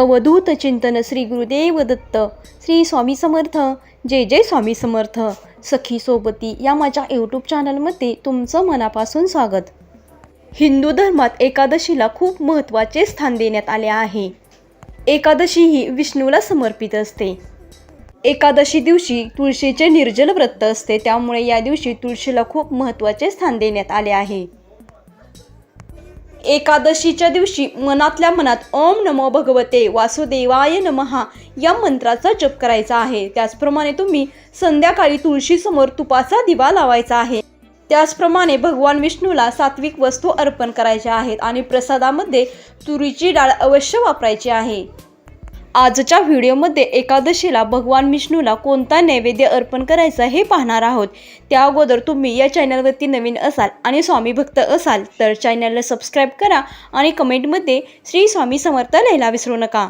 अवधूत चिंतन श्री गुरुदेव दत्त श्री स्वामी समर्थ. जय जय स्वामी समर्थ. सखी सोबती या माझ्या यूट्यूब चॅनलमध्ये तुमचं मनापासून स्वागत. हिंदू धर्मात एकादशीला खूप महत्त्वाचे स्थान देण्यात आले आहे. एकादशी ही विष्णूला समर्पित असते. एकादशी दिवशी तुळशीचे निर्जल व्रत असते त्यामुळे या दिवशी तुळशीला खूप महत्त्वाचे स्थान देण्यात आले आहे. एकादशीच्या दिवशी मनातल्या मनात ओम नमो भगवते वासुदेवाय नमहा या मंत्राचा जप करायचा आहे. त्याचप्रमाणे तुम्ही संध्याकाळी तुळशीसमोर तुपाचा दिवा लावायचा आहे. त्याचप्रमाणे भगवान विष्णूला सात्विक वस्तू अर्पण करायच्या आहेत आणि प्रसादामध्ये तुरीची डाळ अवश्य वापरायची आहे. आजच्या व्हिडिओमध्ये एकादशीला भगवान विष्णूला कोणता नैवेद्य अर्पण करायचा हे पाहणार आहोत. त्या अगोदर तुम्ही या चॅनलवरती नवीन असाल आणि स्वामी भक्त असाल तर चॅनलला सबस्क्राईब करा आणि कमेंटमध्ये श्री स्वामी समर्थ लिहायला विसरू नका.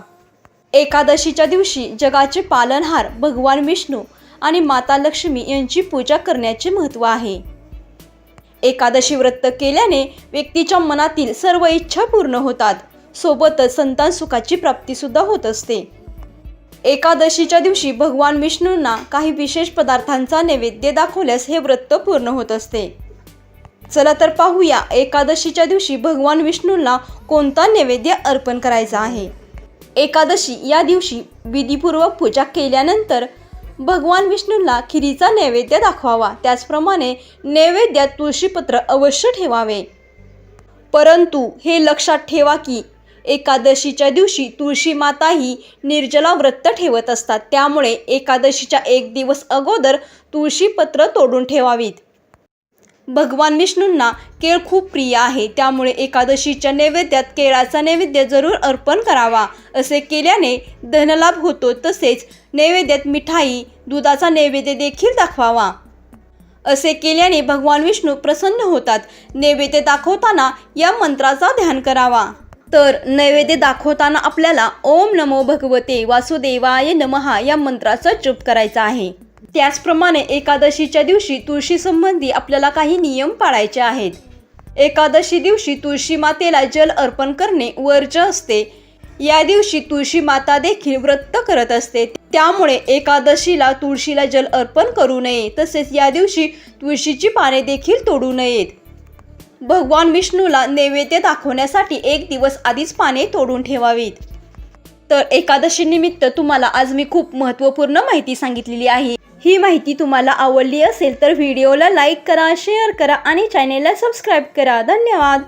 एकादशीच्या दिवशी जगाचे पालनहार भगवान विष्णू आणि माता लक्ष्मी यांची पूजा करण्याचे महत्त्व आहे. एकादशी व्रत केल्याने व्यक्तीच्या मनातील सर्व इच्छा पूर्ण होतात. सोबतच संतान सुखाची प्राप्तीसुद्धा होत असते. एकादशीच्या दिवशी भगवान विष्णूंना काही विशेष पदार्थांचा नैवेद्य दाखवल्यास हे व्रत पूर्ण होत असते. चला तर पाहूया एकादशीच्या दिवशी भगवान विष्णूंना कोणता नैवेद्य अर्पण करायचा आहे. एकादशी या दिवशी विधीपूर्वक पूजा केल्यानंतर भगवान विष्णूंना खिरीचा नैवेद्य दाखवावा. त्याचप्रमाणे नैवेद्यात तुळशीपत्र अवश्य ठेवावे. परंतु हे लक्षात ठेवा की एकादशीच्या दिवशी तुळशी माता ही निर्जला व्रत ठेवत असतात. त्यामुळे एकादशीच्या एक दिवस अगोदर तुळशीपत्र तोडून ठेवावीत. भगवान विष्णूंना केळ खूप प्रिय आहे. त्यामुळे एकादशीच्या नैवेद्यात केळाचा नैवेद्य जरूर अर्पण करावा. असे केल्याने धनलाभ होतो. तसेच नैवेद्यात मिठाई दुधाचा नैवेद्य देखील दाखवावा. असे केल्याने भगवान विष्णू प्रसन्न होतात. नैवेद्य दाखवताना या मंत्राचा ध्यान करावा. तर नैवेद्य दाखवताना आपल्याला ओम नमो भगवते वासुदेवाय नमहा या मंत्राचा जप करायचा आहे. त्याचप्रमाणे एकादशीच्या दिवशी तुळशी संबंधी आपल्याला काही नियम पाळायचे आहेत. एकादशी दिवशी तुळशी मातेला जल अर्पण करणे वर्ज असते. या दिवशी तुळशी माता देखील व्रत करत असते. त्यामुळे एकादशीला तुळशीला जल अर्पण करू नये. तसेच या दिवशी तुळशीची पाने देखील तोडू नयेत. भगवान विष्णूला नैवेद्य दाखवण्यासाठी एक दिवस आधीच पाने तोडून ठेवावीत. तर एकादशीनिमित्त तुम्हाला आज मी खूप महत्त्वपूर्ण माहिती सांगितलेली आहे. ही माहिती तुम्हाला आवडली असेल तर व्हिडिओला लाईक करा शेअर करा आणि चॅनेलला सबस्क्राईब करा. धन्यवाद!